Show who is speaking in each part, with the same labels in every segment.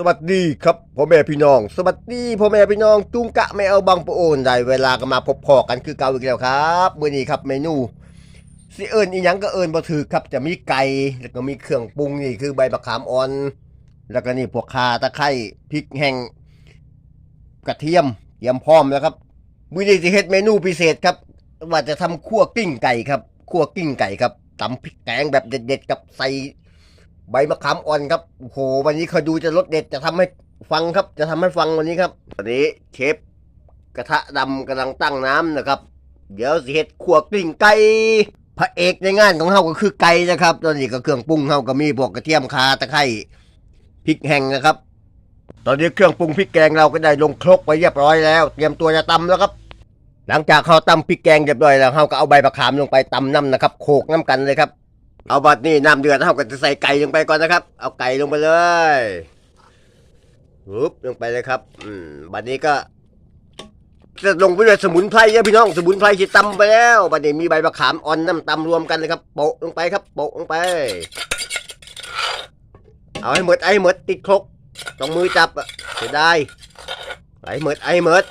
Speaker 1: สวัสดีครับพ่อแม่พี่น้อง สวัสดีพ่อแม่พี่น้องจุงกะไม่เอาบางปะโอนได้เวลาก็มาพบพอกันคือเก่าอีกแล้วครับมื้อนี้ครับเมนูสิเอิญอีหยังก็เอิญบ่ถือครับจะมีไก่แล้วก็มีเครื่องปรุงนี่คือใบมะขามอ่อน แล้วก็นี่พวกข่าตะไคร้พริกแห้งกระเทียมเตรียมพร้อมแล้วครับมื้อนี้สิเฮ็ดเมนูพิเศษครับ ว่าจะทำคั่วกิ้งไก่ครับคั่วกิ้งไก่ครับตำพริกแกงแบบเด็ดๆกับใส่ ใบมะขามอ่อนครับโอ้โหวันนี้เขาดูจะรสเด็ดจะทำให้ฟังครับ จะทำให้ฟังวันนี้ครับวันนี้เชฟกระทะดำกำลังตั้งน้ำนะครับ เดี๋ยวสิเฮ็ดขัวกลิ้งไก่พระเอกในงานของเฮาก็คือไก่นะครับ ตอนนี้ก็เครื่องปรุงเฮาก็มีพวกกระเทียมข่าตะไคร้พริกแห้งนะครับ ตอนนี้เครื่องปรุงพริกแกงเราก็ได้ลงครกไว้เรียบร้อยแล้ว เตรียมตัวจะตำแล้วครับ หลังจากเขาตำพริกแกงเรียบร้อยแล้วเฮาก็เอาใบมะขามลงไปตำน้ำนะครับ โขกน้ำกันเลยครับ เอาบัดนี้น้ำเดือดเท่ากับจะใส่ไก่ลงไปก่อนนะครับ เอาไก่ลงไปเลยปุ๊บลงไปเลยครับ อืมบัดนี้ก็จะลงไปด้วยสมุนไพรนะพี่น้อง สมุนไพรที่ตำไปแล้วบัดนี้มีใบมะขามอ่อนน้ำตำรวมกันเลยครับโปะลงไปครับโปะลงไป เอาให้หมดไอ้หมดติดครกต้องมือจับอะเสียดายไอ้หมดไอ้หมด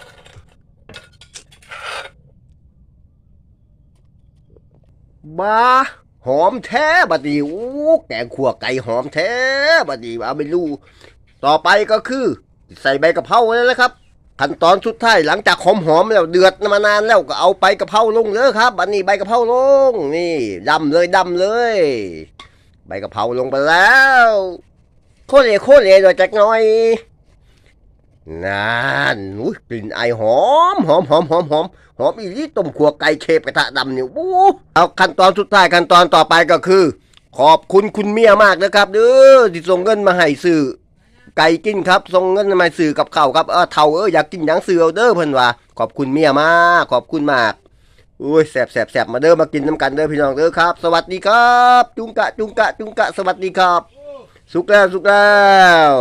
Speaker 1: บ้า หอมแท้บัดนี้อู้แกงขั่วไก่หอมแท้บัดนี้เอาไม่รู้ต่อไปก็คือ ใส่ใบกะเพราเลยนะครับขั้นตอนสุดท้ายหลังจากหอมหอมแล้วเดือดมานานแล้วก็เอาไปกะเพราลงเลยครับบัดนี้ใบกะเพราลงนี่ดำเลยดำเลย ใบกะเพราลงไปแล้วโคตรเลยโคตรเลยหน่อยจักหน่อย นั่นอุ้ยกลิ่นไอหอมหอมหอมหอมหอมหอมอีหลีต้มขัวไก่เคฟกระทะดำเนี่ยวู้เอาขั้นตอนสุดท้ายขั้นตอนต่อไปก็คือ ขอบคุณคุณเมียมากนะครับเด้อที่ส่งเงินมาให้ซื้อไก่กินครับส่งเงินมาซื้อกับข้าวครับเออเท่าเอออยากกินหยังซื้อเอาเด้อเพิ่นว่า ขอบคุณเมียมากขอบคุณมากอุ้ยแสบแสบแสบมาเด้อมากินน้ำกันเด้อพี่น้องเด้อครับ สวัสดีครับ จุงกะจุงกะจุงกะสวัสดีครับ สุกแล้วสุกแล้ว